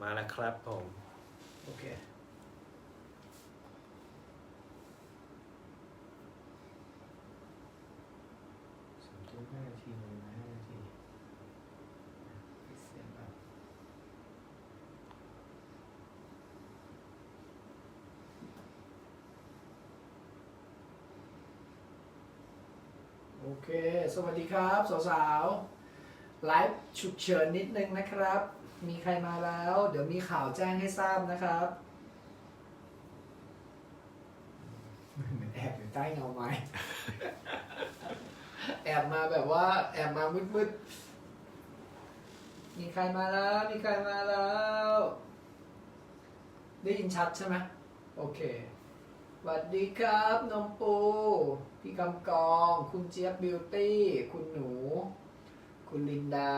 มาแล้วครับผม โอเคสามทุ่มห้านาทีเลยนะห้านาทีปิดเสียงก่อนโอเค สวัสดีครับ สาวๆ ไลฟ์ฉุกเฉินนิดนึงนะครับ มีใครมาแล้ว เดี๋ยวมีข่าวแจ้งให้ทราบนะครับเหมือนแอบอยู่ใต้เงาไม้ แอบมาแบบว่า แอบมามืดๆ มีใครมาแล้ว มีใครมาแล้ว ได้ยินชัดใช่ไหมโอเคสวัสดีครับนมปู พี่กำกอง คุณเจี๊ยบบิวตี้ คุณหนู คุณลินดา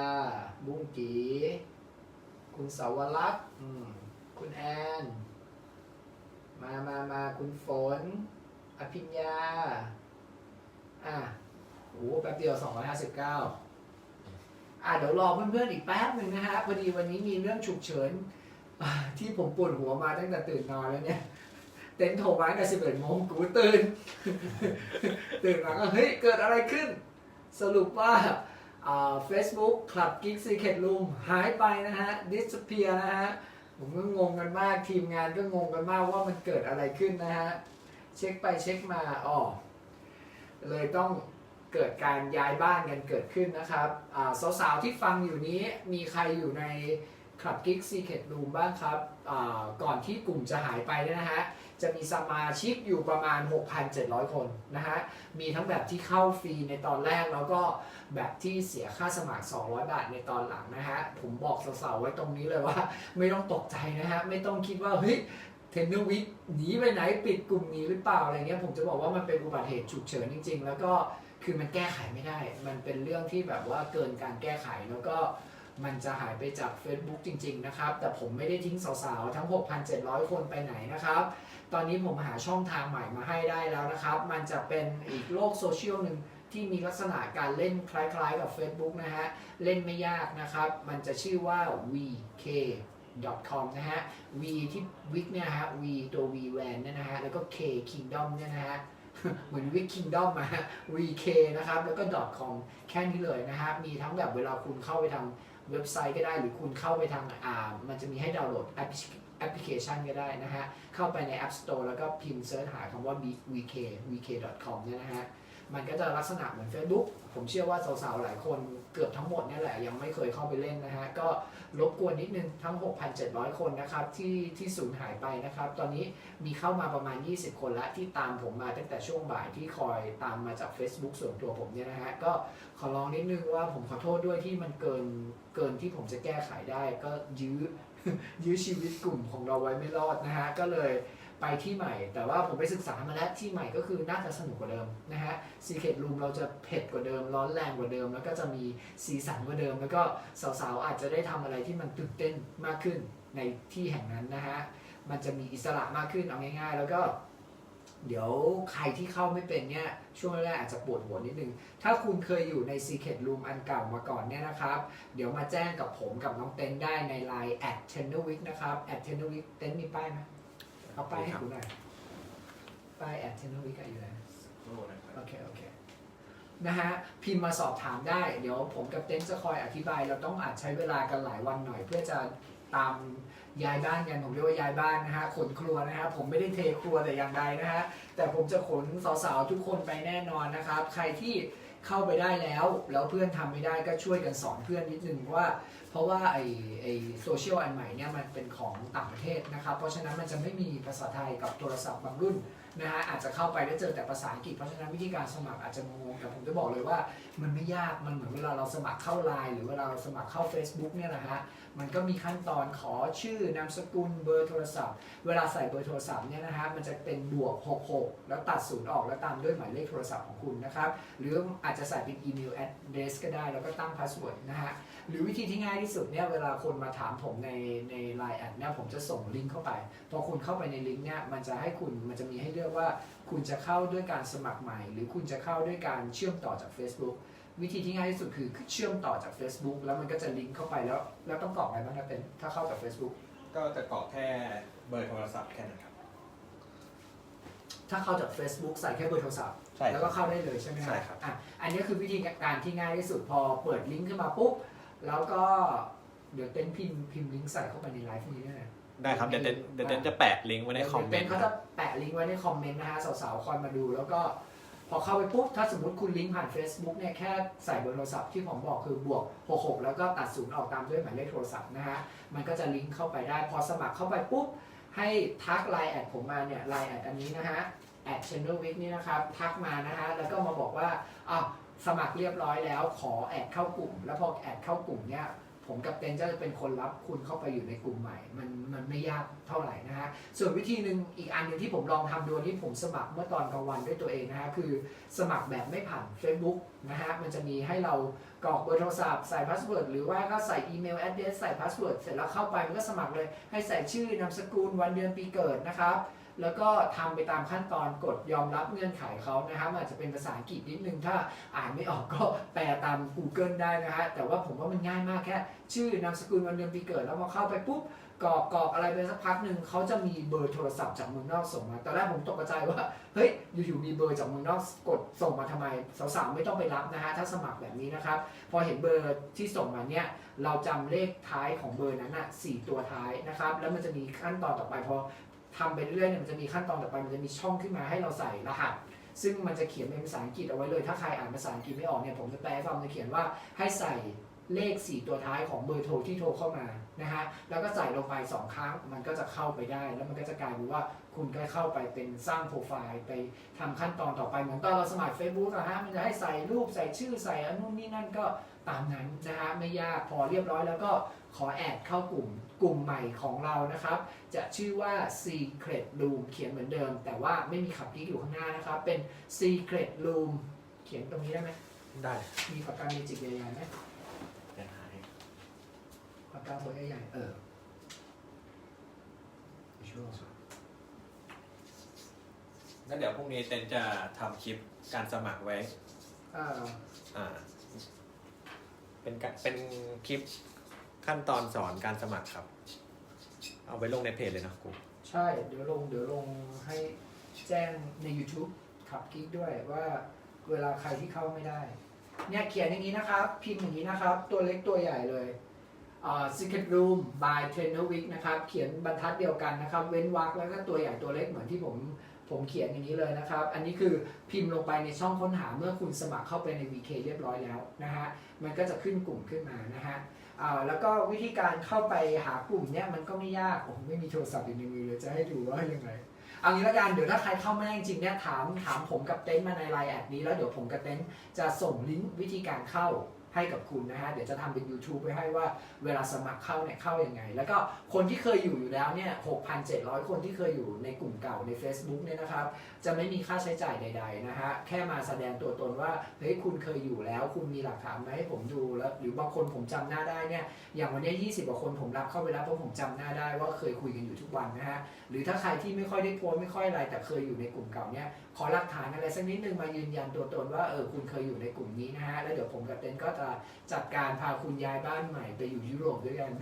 บุ้งกี คุณสาวรักษ์คุณแอน มามามาคุณฝน อภิญญา อะโอ้โหแป๊บเดียว 259 อะเดี๋ยวรอเพื่อนๆอีกแป๊บหนึ่งนะฮะ พอดีวันนี้มีเรื่องฉุกเฉิน ที่ผมปวดหัวมาตั้งแต่ตื่นนอนแล้วเนี่ยเต็นท์โทรมาตั้งแต่11โมงกูตื่น ตื่นมาก็เฮ้ย เกิดอะไรขึ้น สรุปว่า เฟซบุ๊กคลับกิ๊กซีเคทรูมหายไปนะฮะ disappear นะฮะ ผมก็งงกันมากทีมงานก็งงกันมากว่ามันเกิดอะไรขึ้นนะฮะ เช็คไปเช็คมาอ๋อเลยต้องเกิดการย้ายบ้านกันเกิดขึ้นนะครับสาวๆที่ฟังอยู่นี้มีใครอยู่ในคลับกิ๊กซีเคทรูมบ้างครับ ก่อนที่กลุ่มจะหายไปเนี่ยนะฮะ จะมีสมาชิกอยู่ประมาณ 6,700 คนนะฮะ มีทั้งแบบที่เข้าฟรีในตอนแรกแล้วก็แบบที่เสียค่าสมัคร 200 บาทในตอนหลังนะฮะ ผมบอกสาวๆไว้ตรงนี้เลยว่า ไม่ต้องตกใจนะฮะ ไม่ต้องคิดว่าเฮ้ยเทนเนอร์วิทหนีไปไหนปิดกลุ่มนี้หรือเปล่าอะไรเงี้ยผมจะบอกว่ามันเป็นอุบัติเหตุฉุกเฉินจริง ๆ แล้วก็คือมันแก้ไขไม่ได้ มันเป็นเรื่องที่แบบว่าเกินการแก้ไขแล้วก็มันจะหายไปจาก Facebook จริง ๆ นะครับ แต่ผมไม่ได้ทิ้งสาว ๆ ทั้ง 6,700 คนไปไหนนะครับ ตอนนี้ผมหาช่องทางใหม่มาให้ได้แล้วนะครับ มันจะเป็นอีกโลกโซเชียลหนึ่งที่มีลักษณะการเล่นคล้ายๆกับ Facebook นะฮะ เล่นไม่ยากนะครับ มันจะชื่อว่า vk.com นะฮะ v ที่วิกเนี่ยฮะ v ตัว v van เนี่ยนะฮะ แล้วก็ k kingdom เนี่ยนะฮะเหมือนวิก kingdom มาฮะ vk นะครับ แล้วก็ .com แค่นี้เลยนะฮะ มีทั้งแบบเวลาคุณเข้าไปทางเว็บไซต์ก็ได้ หรือคุณเข้าไปทางอ่า มันจะมีให้ดาวน์โหลดแอปพลิ แอปพลิเคชันก็ได้นะฮะ เข้าไปใน App Store แล้วก็พิมพ์เซิร์ชหาคำว่า vk vk.com เนี่ยนะฮะ มันก็จะลักษณะเหมือน Facebook ผมเชื่อว่าสาวๆ หลายคนเกือบทั้งหมดเนี่ยแหละ ยังไม่เคยเข้าไปเล่นนะฮะ ก็รบกวนนิดนึงทั้ง 6,700 คนนะครับที่ที่สูญหายไปนะครับ ตอนนี้มีเข้ามาประมาณ 20 คนละที่ตามผมมาตั้งแต่ช่วงบ่ายที่คอยตามมาจาก Facebook ส่วนตัวผมเนี่ยนะฮะ ก็ขอร้องนิดนึงว่าผมขอโทษด้วยที่มันเกินเกินที่ผมจะแก้ไขได้ก็ยื้อ ยื้อชีวิตกลุ่มของเราไว้ไม่รอดนะฮะก็เลยไปที่ใหม่ แต่ว่าผมไปศึกษามาแล้วที่ใหม่ก็คือน่าจะสนุกกว่าเดิมนะฮะซีเคทลูมเราจะเผ็ดกว่าเดิม ร้อนแรงกว่าเดิม แล้วก็จะมีสีสันกว่าเดิม แล้วก็สาวๆอาจจะได้ทำอะไรที่มันตื่นเต้นมากขึ้นในที่แห่งนั้นนะฮะมันจะมีอิสระมากขึ้นเอาง่าย ๆ แล้วก็ เดี๋ยวใครที่เข้าไม่เป็นเนี่ยช่วงแรกๆอาจจะปวดหัวนิดนึง ถ้าคุณเคยอยู่ใน Secret Room อันเก่ามาก่อนเนี่ยนะครับ เดี๋ยวมาแจ้งกับผมกับน้องเต้นได้ใน Line at t e n n e r w i c นะครับ at t e n n e r w i c เต้นมีป้ายไหมเอาป้ายให้คุณหน่อยป้าย at t e n n e r w i c อยู่ไหนโอเคโอเคนะฮะพิมพ์มาสอบถามได้ เดี๋ยวผมกับเต้นจะคอยอธิบาย เราต้องอาจใช้เวลากันหลายวันหน่อยเพื่อจะ ตามย้ายบ้านกันผมเรียกว่าย้ายบ้านนะฮะขนครัวนะฮะผมไม่ได้เทครัวแต่อย่างใดนะฮะแต่ผมจะขนสาวๆทุกคนไปแน่นอนนะครับ ใครที่เข้าไปได้แล้ว แล้วเพื่อนทำไม่ได้ก็ช่วยกันสอนเพื่อนนิดนึงว่า เพราะว่าไอไอโซเชียลอันใหม่เนี่ยมันเป็นของต่างประเทศนะครับ เพราะฉะนั้นมันจะไม่มีภาษาไทยกับโทรศัพท์บางรุ่น นะฮะอาจจะเข้าไปแล้เจอแต่ภาษาอังกฤษเพราะฉะนั้นวิธีการสมัครอาจจะงงแต่ผมจะบอกเลยว่า มันไม่ยากมันเหมือนเวลาเราสมัครเข้าไลน์หรือเวลาเราสมัครเข้า Facebook เนี่ยนะฮะมันก็มีขั้นตอนขอชื่อนามสกุลเบอร์โทรศัพท์ เวลาใส่เบอร์โทรศัพท์เนี่ยนะฮะมันจะเป็นบวก 66 แล้วตัดศูนย์ออกแล้วตามด้วยหมายเลขโทรศัพท์ของคุณนะครับหรืออาจจะใส่เป็นอีเมลแอดเดรสก็ได้แล้วก็ตั้งพาสเวิร์ดนะฮะหรือวิธีที่ง่ายที่สุดเนี่ยเวลาคนมาถามผมในใน Line แอดเนี่ยผมจะส่งลิงก์เข้าไป พอคุณเข้าไปในลิงก์เนี่ยมันจะให้คุณมันจะมีให้เลือกว่า คุณจะเข้าด้วยการสมัครใหม่ หรือคุณจะเข้าด้วยการเชื่อมต่อจาก Facebook วิธีที่ง่ายที่สุดคือเชื่อมต่อจาก Facebook แล้วมันก็จะลิงก์เข้าไปแล้ว แล้วต้องกรอกอะไรบ้างนะเป็นถ้าเข้าจาก Facebook ก็จะกรอกแค่เบอร์โทรศัพท์แค่นั้นครับ ถ้าเข้าจาก Facebook ใส่แค่เบอร์โทรศัพท์ ใช่แล้วก็เข้าได้เลยใช่ไหมใช่ครับ อะอันนี้คือวิธีการที่ง่ายที่สุดพอเปิดลิงก์ขึ้นมาปุ๊บ แล้วก็เดี๋ยวเต้นพิมพ์พิมพ์ลิงก์ใส่เข้าไปในไลฟ์นี้ด้วยนะ ได้ครับ เดี๋ยวเต้นเดี๋ยวเต้นจะแปะลิงก์ไว้ในคอมเมนต์เขาจะแปะลิงก์ไว้ในคอมเมนต์นะฮะสาวๆคอยมาดู แล้วก็พอเข้าไปปุ๊บ ถ้าสมมติคุณลิงก์ผ่าน Facebook เนี่ยแค่ใส่เบอร์โทรศัพท์ที่ผมบอกคือบวก 66 แล้วก็ตัดศูนย์ออกตามด้วยหมายเลขโทรศัพท์นะฮะมันก็จะลิงก์เข้าไปได้ พอสมัครเข้าไปปุ๊บ ให้ทักไลน์แอดผมมาเนี่ยไลน์แอดอันนี้นะฮะแอด channel week นี่นะครับทักมานะฮะแล้วก็มาบอกว่าอ้าว สมัครเรียบร้อยแล้ว ขอแอดเข้ากลุ่ม แล้วพอแอดเข้ากลุ่มเนี่ยผมกับเต้นจะเป็นคนรับคุณเข้าไปอยู่ในกลุ่มใหม่ มันมันไม่ยากเท่าไหร่นะฮะ ส่วนวิธีหนึ่งอีกอันหนึ่งที่ผมลองทำดูที่ผมสมัครเมื่อตอนกลางวันด้วยตัวเองนะฮะ คือสมัครแบบไม่ผ่าน Facebook นะฮะ มันจะมีให้เรากรอกเบอร์โทรศัพท์ใส่พาสเวิร์ดหรือว่าก็ใส่อีเมลแอดเดรสใส่พาสเวิร์ดเสร็จแล้วเข้าไปมันก็สมัครเลย ให้ใส่ชื่อนามสกุลวันเดือนปีเกิดนะครับ แล้วก็ทำไปตามขั้นตอนกดยอมรับเงื่อนไขเขานะครับอาจจะเป็นภาษาอังกฤษนิดนึง ถ้าอ่านไม่ออกก็แปลตาม Google ได้นะฮะแต่ว่าผมว่ามันง่ายมากแค่ ชื่อนามสกุลวันเดือนปีเกิด แล้วพอเข้าไปปุ๊บกรอกกรอกอะไรไปสักพักหนึ่งเขาจะมีเบอร์โทรศัพท์จากเมืองนอกส่งมาตอนแรกผมตกใจว่าเฮ้ยอยู่ๆมีเบอร์จากเมืองนอกกดส่งมาทำไมสาวๆไม่ต้องไปรับนะฮะถ้าสมัครแบบนี้นะครับพอเห็นเบอร์ที่ส่งมาเนี่ยเราจำเลขท้ายของเบอร์นั้นน่ะสี่ตัวท้ายนะครับแล้วมันจะมีขั้นตอนต่อไปพอ ทำไปเรื่อยๆเนี่ยมันจะมีขั้นตอนต่อไปมันจะมีช่องขึ้นมาให้เราใส่รหัส ซึ่งมันจะเขียนเป็นภาษาอังกฤษเอาไว้เลย ถ้าใครอ่านภาษาอังกฤษไม่ออกเนี่ยผมจะแปลให้ฟังมันจะเขียนว่าให้ใส่เลข 4 ตัวท้ายของเบอร์โทรที่โทรเข้ามานะฮะแล้วก็ใส่ลงไป 2 ครั้งมันก็จะเข้าไปได้ แล้วมันก็จะกลายเป็นว่าคุณก็เข้าไปเป็นสร้างโปรไฟล์ไปทำขั้นตอนต่อไปเหมือนตอนเราสมัคร Facebook นะฮะมันจะให้ใส่รูปใส่ชื่อใส่อันนู้นนี่นั่นก็ตามนั้นนะฮะไม่ยากพอเรียบร้อยแล้วก็ ขอแอดเข้ากลุ่มกลุ่มใหม่ของเรานะครับ จะชื่อว่า Secret Room เขียนเหมือนเดิม แต่ว่าไม่มีขับกิ๊กอยู่ข้างหน้านะครับ เป็น Secret Room เขียนตรงนี้ได้ไหมได้มีปากกาเมจิกใหญ่ๆไหมเดี๋ยวหาให้ปากกาตัวใหญ่ๆเออช่วงงั้นเดี๋ยวพรุ่งนี้เต้นจะทำคลิปการสมัครไว้ เอออ่า เป็นการเป็นคลิป ขั้นตอนสอนการสมัครครับ เอาไปลงในเพจเลยนะครูใช่ เดี๋ยวลงเดี๋ยวลงให้แจ้งใน YouTube ขับกิ๊กด้วยว่าเวลาใครที่เข้าไม่ได้ เนี่ยเขียนอย่างนี้นะครับ พิมพ์อย่างนี้นะครับ ตัวเล็กตัวใหญ่เลยอ่า Secret Room by Trainer Week นะครับ เขียนบรรทัดเดียวกันนะครับ เว้นวรรคแล้วก็ตัวใหญ่ตัวเล็กเหมือนที่ผมผมเขียนอย่างนี้เลยนะครับ อันนี้คือพิมพ์ลงไปในช่องค้นหาเมื่อคุณสมัครเข้าไปใน VK เรียบร้อยแล้วนะฮะ มันก็จะขึ้นกลุ่มขึ้นมานะฮะ แล้วก็วิธีการเข้าไปหากลุ่มเนี่ยมันก็ไม่ยากผมไม่มีโทรศัพท์อยู่ในมือเลยจะให้ดูว่ายังไงเอางี้ละกันเดี๋ยวถ้าใครเข้าไม่ได้จริงเนี่ยถามถามผมกับเต้นมาในไลน์แอดนี้แล้วเดี๋ยวผมกับเต้นจะส่งลิงก์วิธีการเข้า ให้กับคุณนะฮะ เดี๋ยวจะทำเป็น YouTube ไว้ให้ว่าเวลาสมัครเข้าเนี่ยเข้ายังไง แล้วก็คนที่เคยอยู่อยู่แล้วเนี่ย 6,700 คนที่เคยอยู่ในกลุ่มเก่าใน Facebook เนี่ยนะครับ จะไม่มีค่าใช้จ่ายใด ๆ นะฮะ แค่มาแสดงตัวตนว่า เฮ้ย คุณเคยอยู่แล้ว คุณมีหลักฐานมาให้ผมดูแล้ว หรือบางคนผมจำหน้าได้เนี่ย อย่างวันนี้ 20 กว่าคนผมรับเข้าไปแล้วเพราะผมจำหน้าได้ว่าเคยคุยกันอยู่ทุกวันนะฮะ หรือถ้าใครที่ไม่ค่อยได้โพสไม่ค่อยอะไรแต่เคยอยู่ในกลุ่มเก่าเนี่ยขอหลักฐานอะไรสักนิดนึงมายืนยันตัวตนว่าเออคุณเคยอยู่ในกลุ่มนี้นะฮะแล้วเดี๋ยวผมกับเต้นก็จะจัดการพาคุณย้ายบ้านใหม่ไปอยู่ยุโรปด้วยกัน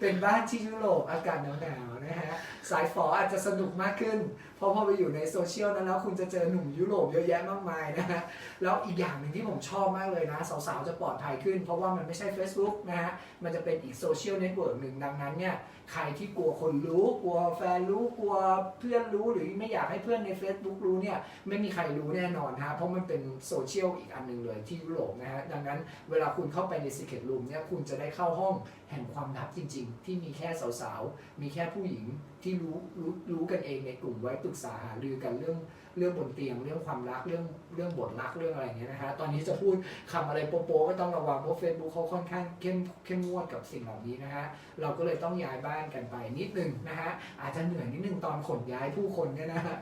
เป็นบ้านที่ยุโรปอากาศหนาว นะฮะสายฝออาจจะสนุกมากขึ้น เพราะพอไปอยู่ในโซเชียลนั้นแล้วคุณจะเจอหนุ่มยุโรปเยอะแยะมากมายนะฮะแล้วอีกอย่างหนึ่งที่ผมชอบมากเลยนะสาวๆจะปลอดภัยขึ้น เพราะว่ามันไม่ใช่ Facebook นะฮะมันจะเป็นอีกโซเชียลเน็ตเวิร์กหนึ่งดังนั้นเนี่ยใครที่กลัวคนรู้ กลัวแฟนรู้กลัวเพื่อนรู้หรือไม่อยากให้เพื่อนใน Facebook รู้เนี่ยไม่มีใครรู้แน่นอนฮะเพราะมันเป็นโซเชียลอีกอันหนึ่งเลยที่ยุโรปนะฮะดังนั้นเวลาคุณเข้าไปใน Secret Room เนี่ยคุณจะได้เข้าห้อง แห่งความลับจริง ๆ ที่มีแค่สาวๆ มีแค่ผู้หญิงที่รู้รู้รู้กันเองในกลุ่มไว้ปรึกษาหารือกันเรื่องเรื่องบนเตียง เรื่องความรักเรื่องเรื่องบทรักเรื่องอะไรเงี้ยนะฮะตอนนี้จะพูดคำอะไรโป๊ะๆก็ต้องระวังเพราะ Facebook เขาค่อนข้างเข้มเข้มงวดกับสิ่งเหล่านี้นะฮะเราก็เลยต้องย้ายบ้านกันไปนิดนึงนะฮะอาจจะเหนื่อยนิดนึงตอนขนย้ายผู้คนเนี่ยนะฮะ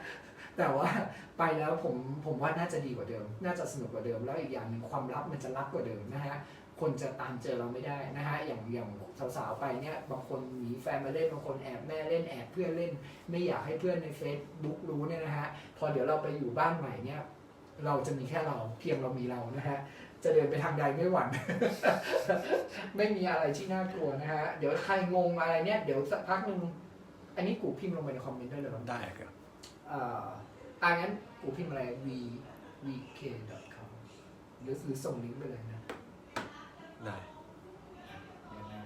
แต่ว่าไปแล้วผมผมว่าน่าจะดีกว่าเดิม น่าจะสนุกกว่าเดิม แล้วอีกอย่างหนึ่งความลับมันจะลับกว่าเดิมนะฮะ คนจะตามเจอเราไม่ได้นะฮะอย่างอย่างสาวๆไปเนี่ยบางคนหนีแฟนมาเล่นบางคนแอบแม่เล่นแอบเพื่อนเล่น ไม่อยากให้เพื่อนใน Facebook รู้เนี่ยนะฮะพอเดี๋ยวเราไปอยู่บ้านใหม่เนี่ยเราจะมีแค่เราเพียงเรามีเรานะฮะจจะเดินไปทางใดไม่หวั่น ไม่มีอะไรที่น่ากลัวนะฮะ เดี๋ยวใครงงอะไรเนี่ย เดี๋ยวสักพักหนึ่งอันนี้กูพิมพ์ลงไปในคอมเมนต์ได้เลยเหรอได้ครับเอ่ออ่างั้นกูพิมพ์อะไร v vk.com หรือหรือส่งลิงก์ไปเลยนะ ได้ เดี๋ยวนะ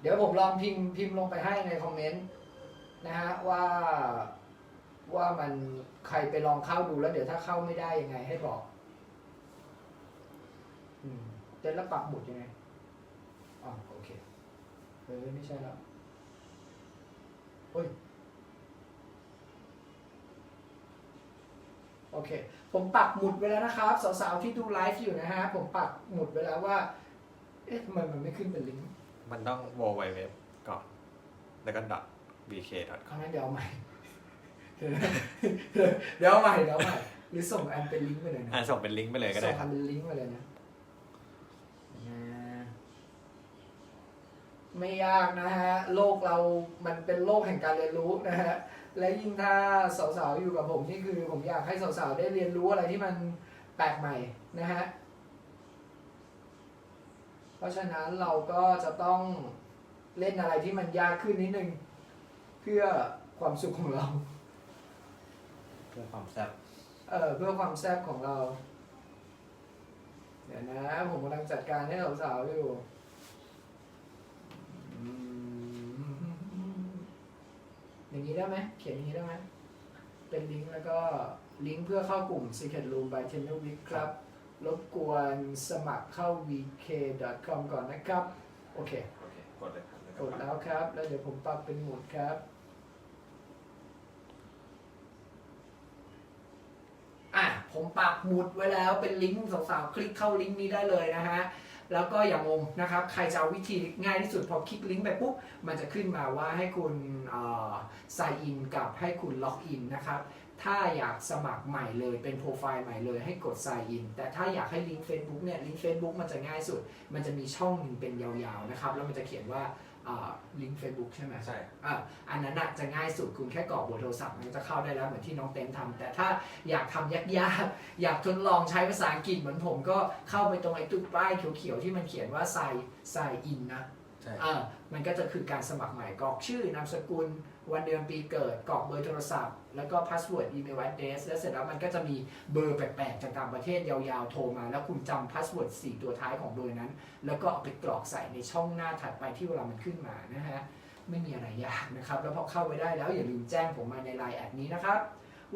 เดี๋ยวผมลองพิมพ์พิมพ์ลงไปให้ในคอมเมนต์นะฮะว่าว่ามันใครไปลองเข้าดูแล้ว เดี๋ยวถ้าเข้าไม่ได้ยังไง ให้บอกอืมเต้นแล้วปักหมุดยังไงอ๋อโอเคเออไม่ใช่แล้วโอ้ยโอเค ผมปักหมุดไว้แล้วนะครับ สาวๆที่ดูไลฟ์อยู่นะฮะ ผมปักหมุดไว้แล้วว่า เอ๊ะทำไมมันไม่ขึ้นเป็นลิงก์ มันต้อง w w w ก่อนแล้วก็ .bk คราวนั้นเดี๋ยวเอาใหม่ เดี๋ยวเอาใหม่เดี๋ยวเอาใหม่ หรือส่งอันเป็นลิงก์ไปเลยนะอ่าส่งเป็นลิงก์ไปเลยก็ได้ส่งคอัรับนเป็นลิงก์ไปเลยนะนะไม่ยากนะฮะ โลกเรามันเป็นโลกแห่งการเรียนรู้นะฮะ และยิ่งถ้าสาวๆอยู่กับผมนี่คือผมอยากให้สาวๆได้เรียนรู้อะไรที่มันแปลกใหม่นะฮะ เพราะฉะนั้นเราก็จะต้องเล่นอะไรที่มันยากขึ้นนิดนึง เพื่อความสุขของเรา เพื่อความแซ่บเออเพื่อความแซ่บของเรา เดี๋ยวนะ ผมกำลังจัดการให้สาวๆอยู่อืมอย่างนี้ได้ไหมเขียนอย่างนี้ได้ไหมเป็นลิงก์แล้วก็ลิงก์เพื่อเข้ากลุ่ม Secret Room by t e n n e r Week ครับ รบกวนสมัครเข้า vk.com ก่อนนะครับ โอเค โอเคกดเลยครับกดแล้วครับ แล้วเดี๋ยวผมปรับเป็นโหมดครับ อะ ผมปักหมุดไว้แล้วเป็นลิงก์สาวๆ คลิกเข้าลิงก์นี้ได้เลยนะฮะ แล้วก็อย่างงงนะครับ ใครจะเอาวิธีง่ายที่สุดพอคลิกลิงก์ไปปุ๊บ มันจะขึ้นมาว่าให้คุณเอ่อ sign in กับให้คุณล็อกอินนะครับ ถ้าอยากสมัครใหม่เลยเป็นโปรไฟล์ใหม่เลยให้กด sign in แต่ถ้าอยากให้ลิงก์ Facebook เนี่ยลิงก์ Facebook มันจะง่ายสุด มันจะมีช่องหนึ่งเป็นยาวๆนะครับ แล้วมันจะเขียนว่าลิงก์ Facebook ใช่ไหมใช่อะอันนั้นน่ะจะง่ายสุดคุณแค่กรอกเบอร์โทรศัพท์มันก็จะเข้าได้แล้วเหมือนที่น้องเต็มทำแต่ถ้าอยากทำยากๆ อยากทดลองใช้ภาษาอังกฤษเหมือนผมก็เข้าไปตรงไอ้ตุ๊กป้ายเขียวๆที่มันเขียนว่า sign sign in นะ ใช่ เออมันก็จะคือการสมัครใหม่กรอกชื่อนามสกุล วันเดือนปีเกิดกรอกเบอร์โทรศัพท์ แล้วก็พาสเวิร์ดอีเมล a d เดสแล้วเสร็จแล้วมันก็จะมีเบอร์แปลกๆจากต่างประเทศยาวๆโทรมา แล้วคุณจำพาสเวิร์ด4ตัวท้ายของเบอร์นั้น แล้วก็เอาไปกรอกใส่ในช่องหน้าถัดไปที่เวลามันขึ้นมานะฮะไม่มีอะไรยากนะครับ แล้วพอเข้าไปได้แล้วอย่าลืมแจ้งผมมาในไลน์แอดนี้นะครับ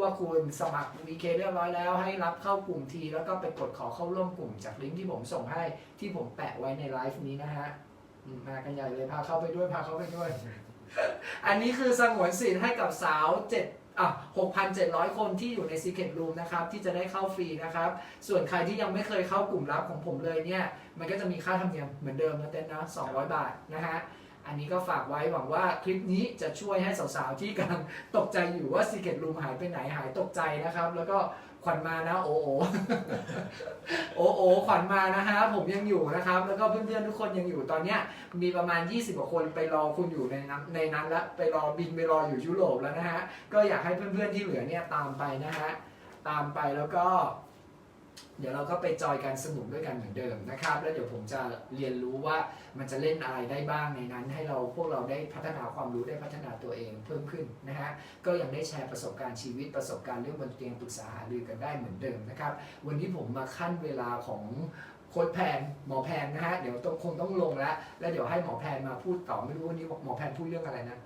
ว่าคุณสมัคร VK เรียบร้อยแล้ว ให้รับเข้ากลุ่มที แล้วก็ไปกดขอเข้าร่วมกลุ่มจากลิงก์ที่ผมส่งให้ที่ผมแปะไว้ในไลฟ์นี้นะฮะ มากันใหญ่เลยพาเข้าไปด้วยพาเข้าไปด้วย อันนี้คือสงวนสิทธิ์ให้กับสาว7อะ6,700 คนที่อยู่ใน Secret Room นะครับ ที่จะได้เข้าฟรีนะครับ ส่วนใครที่ยังไม่เคยเข้ากลุ่มลับของผมเลยเนี่ย มันก็จะมีค่าธรรมเนียมเหมือนเดิมนะเต้นนะ200 บาทนะฮะ อันนี้ก็ฝากไว้หวังว่าคลิปนี้จะช่วยให้สาวๆ ที่กำลังตกใจอยู่ว่า Secret Room หายไปไหนหายตกใจนะครับ แล้วก็ ขวัญมานะโอโอโอโอขวัญมานะฮะผมยังอยู่นะครับ แล้วก็เพื่อนๆทุกคนยังอยู่ตอนเนี้ยมีประมาณ 20กว่าคนไปรอคุณอยู่ในนั้นในนั้นแล้วไปรอบินไปรออยู่ยุโรปแล้วนะฮะก็อยากให้เพื่อนๆที่เหลือเนี่ยตามไปนะฮะตามไปแล้วก็ เดี๋ยวเราก็ไปจอยกันสนุกด้วยกันเหมือนเดิมนะครับ แล้วเดี๋ยวผมจะเรียนรู้ว่ามันจะเล่นอะไรได้บ้างในนั้น ให้เราพวกเราได้พัฒนาความรู้ได้พัฒนาตัวเองเพิ่มขึ้นนะฮะก็ยังได้แชร์ประสบการณ์ชีวิตประสบการณ์เรื่องบนเตียงปรึกษาหารือกันได้เหมือนเดิมนะครับ วันนี้ผมมาขั้นเวลาของโค้ดแพนหมอแพนนะฮะเดี๋ยวต้องคงต้องลงแล้ว แล้วเดี๋ยวให้หมอแพนมาพูดต่อไม่รู้วันนี้หมอแพนพูดเรื่องอะไรนะ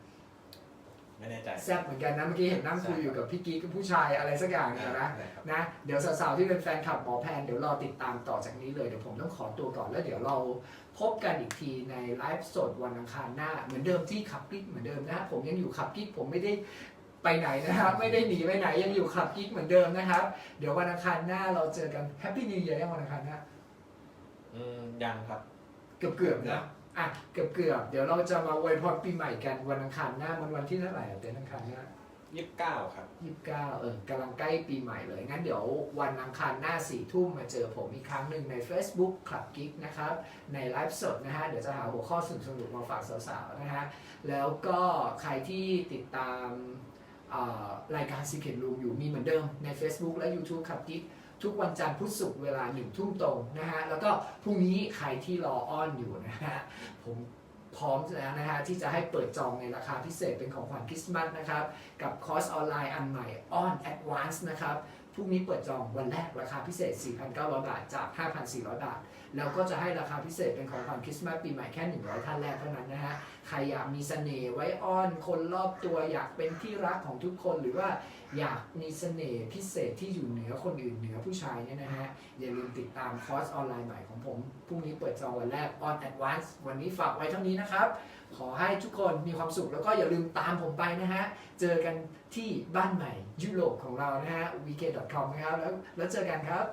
ไม่แน่ใจแซ่บเหมือนกันนะเมื่อกี้เห็นนั่งคุยอยู่กับพี่กิ๊กกับผู้ชายอะไรสักอย่างเนี่ยนะได้ครับนะ เดี๋ยวสาวๆที่เป็นแฟนคลับหมอแพนเดี๋ยวรอติดตามต่อจากนี้เลยเดี๋ยวผมต้องขอตัวก่อนแล้วเดี๋ยวเราพบกันอีกทีในไลฟ์สดวันอังคารหน้า เหมือนเดิมที่ขับกิ๊กเหมือนเดิมนะฮะผมยังอยู่ขับกิ๊กผมไม่ได้ไปไหนนะครับ ไม่ได้หนีไปไหนยังอยู่ขับกิ๊กเหมือนเดิมนะครับ เดี๋ยววันอังคารหน้าเราเจอกันแฮปปี้นิว e a r ยังวันอังคารหน้าอืมยังครับ เกือบเกือบๆนะ อะเกือบเกือบๆเดี๋ยวเราจะมาอวยพรปีใหม่กันวันอังคารหน้ามันวันที่เท่าไหร่อะเต็นอังคารหน้า ยี่สิบเก้าครับ ยี่สิบเก้าเออกำลังใกล้ปีใหม่เลย งั้นเดี๋ยววันอังคารหน้าสี่ทุ่มมาเจอผมอีกครั้งหนึ่งใน Facebook Club Geek นะครับ ในไลฟ์สดนะฮะ เดี๋ยวจะหาหัวข้อสนุกๆมาฝากสาวๆนะฮะ แล้วก็ใครที่ติดตามเอ่อรายการ Secret Room อยู่มีเหมือนเดิมใน Facebook และ YouTube Club Geek ทุกวันจันทร์พุธศุกร์เวลาหนึ่งทุ่มตรงนะฮะแล้วก็พรุ่งนี้ใครที่รออ้อนอยู่นะฮะผมพร้อมแล้วนะฮะที่จะให้เปิดจองในราคาพิเศษเป็นของขวัญคริสต์มาสนะครับ กับคอร์สออนไลน์อันใหม่ On Advance นะครับ รุ่งนี้เปิดจองวันแรกราคาพิเศษ 4,900 บาทจาก 5,400 บาท แล้วก็จะให้ราคาพิเศษเป็นของขวัญคริสต์มาสปีใหม่แค่ 100 ท่านแรกเท่านั้นนะฮะ ใครอยากมีเสน่ห์ไว้อ้อนคนรอบตัวอยากเป็นที่รักของทุกคนหรือว่าอยากมีเสน่ห์พิเศษที่อยู่เหนือคนอื่นเหนือผู้ชายเนี่ยนะฮะ อย่าลืมติดตามคอร์สออนไลน์ใหม่ของผมพรุ่งนี้เปิดจองวันแรก On Advance วันนี้ฝากไว้เท่านี้นะครับ ขอให้ทุกคนมีความสุขแล้วก็อย่าลืมตามผมไปนะฮะ เจอกันที่บ้านใหม่ยุโรปของเรานะฮะ vk.com นะครับแล้วแล้วเจอกันครับ